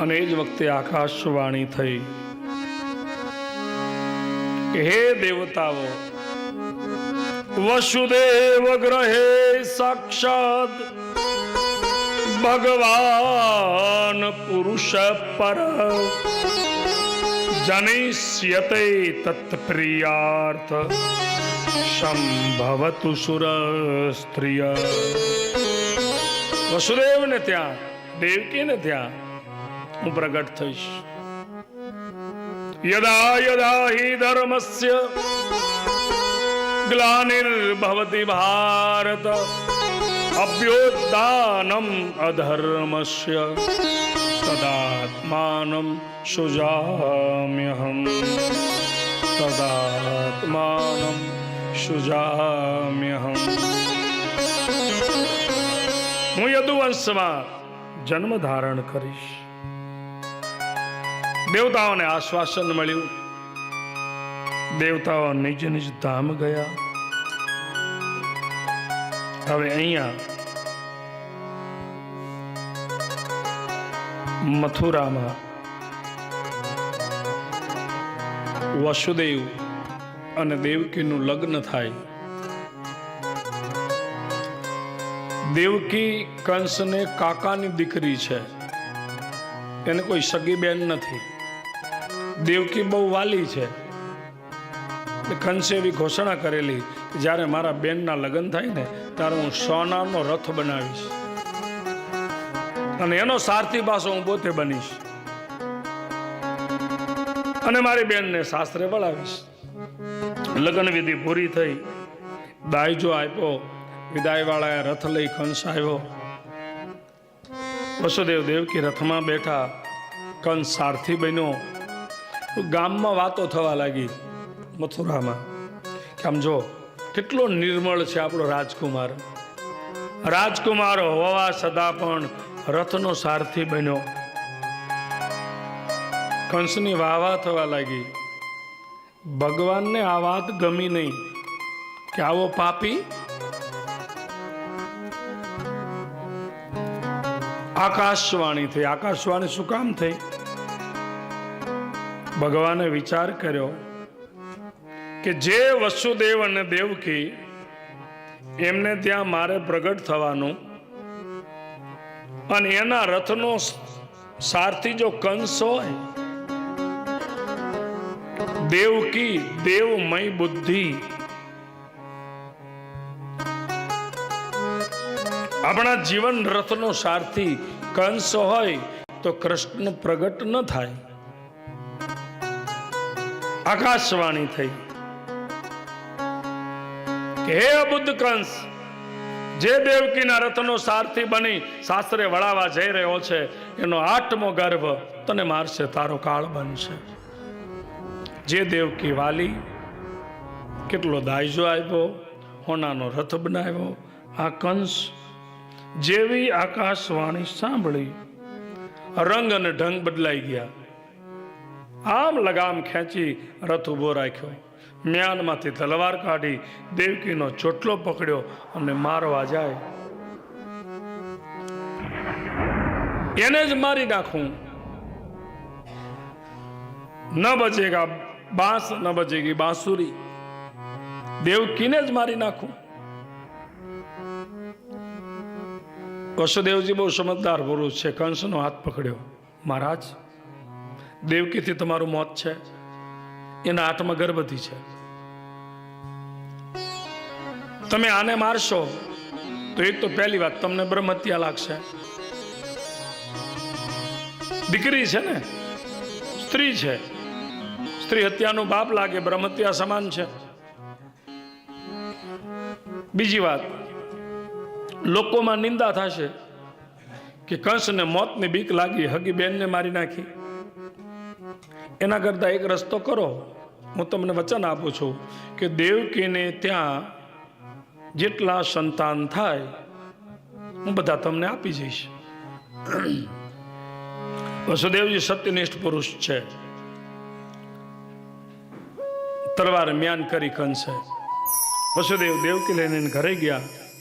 અને એ જ વખતે આકાશવાણી થઈ. હે દેવતાઓ, વસુદેવ ગ્રહે સાક્ષાત ભગવાન પુરુષ પર જનિષ્યતે તત્પ્રિયાર્થ સંભવતુ સુર સ્ત્રીય. વસુદેવને ત્યાં, દેવકીને ત્યાં હું પ્રગટ થઈશ. યદા યદા હિ ધર્મસ્ય ગ્લાનિર્ભવતિ ભારત અભ્યોદાનમ અધર્મસ્ય તદાત્માનમ સુજામ્યહમ તદાત્માનમ સુજામ્યહમ હું યદુવંશમાં જન્મ ધારણ કરીશ. દેવતાઓને આશ્વાસન મળ્યું. દેવતાઓ નિજ નિજ ધામ ગયા. હવે અહીંયા મથુરામાં વસુદેવ અને દેવકીનું લગ્ન થાય. દેવકી કંસને કાકાની દીકરી છે. એને કોઈ સગી બેન નથી. દેવકી બહુ વાલી છે. કંસે એવી ઘોષણા કરેલી જ્યારે મારા બેનના લગ્ન થાય ને, ત્યારે હું સોનાનો રથ બનાવીશ. અને એનો સારથી પાસો હું પોતે બનીશ. અને મારી બેનને શાસ્ત્રે વળાવીશ. લગ્ન વિધિ પૂરી થઈ. દાયજો આપ્યો વિદાય વાળાએ રથ લઈ કંસ આવ્યો. વસુદેવ દેવકી રથમાં બેઠા, કંસ સારથી બન્યો. ગામમાં વાતો થવા લાગી મથુરામાં કે આમ જો, કેટલો નિર્મળ છે આપણો રાજકુમાર. રાજકુમાર હોવા છતાં પણ રથનો સારથી બન્યો. કંસની વાહવા થવા લાગી. ભગવાનને આ વાત ગમી નહીં કે આવો પાપી આકાશવાણી થઈ. આકાશવાણી શું કામ થઈ? ભગવાને વિચાર કર્યો કે જે વસુદેવ અને દેવકી એમને ત્યાં મારે પ્રગટ થવાનું અને એના રથનો સારથી જો કંસ હોય, દેવકી દેવમય બુદ્ધિ. આપણા જીવન રથનો સારથી કંસ હોય તો કૃષ્ણ પ્રગટ ન થાય. આકાશવાણી થઈ. કે હે અબુદ્ધ કંસ, જે દેવકીના રથનો સારથી બની સાસરે વળાવા જઈ રહ્યો છે, એનો આઠમો ગર્ભ તને મારશે, તારો કાળ બનશે. જે દેવકી વાલી કેટલો દાયજો આવ્યો હોનાનો રથ બનાવ્યો, આ કંસ જેવી આકાશવાણી સાંભળી, રંગ અને ઢંગ બદલાઈ ગયા. આમ લગામ ખેંચી રથ ઊભો રાખ્યો. મ્યાનમાંથી તલવાર કાઢી દેવકીનો ચોટલો પકડ્યો અને મારવા જાય. એને જ મારી નાખું. ન બચેગા બાંસ, ન બચેગી બાંસુરી. દેવકીને જ મારી નાખું. વસુદેવજી બહુ સમજદાર પુરુષ છે, કંસનો હાથ પકડ્યો. મહારાજ દેવકીથી તમારું મોત છે. એના હાથમાં ગર્ભવતી છે. તમે આને મારશો, તો એક તો પહેલી વાત, તમને બ્રહ્મત્યા લાગશે. દીકરી છે ને? સ્ત્રી છે. સ્ત્રી હત્યાનું બાપ લાગે બ્રહ્મત્યા સમાન છે. બીજી વાત, લોકોમાં નિંદા થશે કે કંસને મોતની બીક લાગી, હગી બેનને મારી નાખી. એના કરતાં એક રસ્તો કરો. હું તમને વચન આપું છું કે દેવકીને ત્યાં જેટલા સંતાન થાય, હું બધા તમને આપી જઈશ. વસુદેવજી સત્યનિષ્ઠ પુરુષ છે. તલવાર મ્યાન કરી કંસે. વસુદેવ દેવકી લઈને ઘરે ગયા.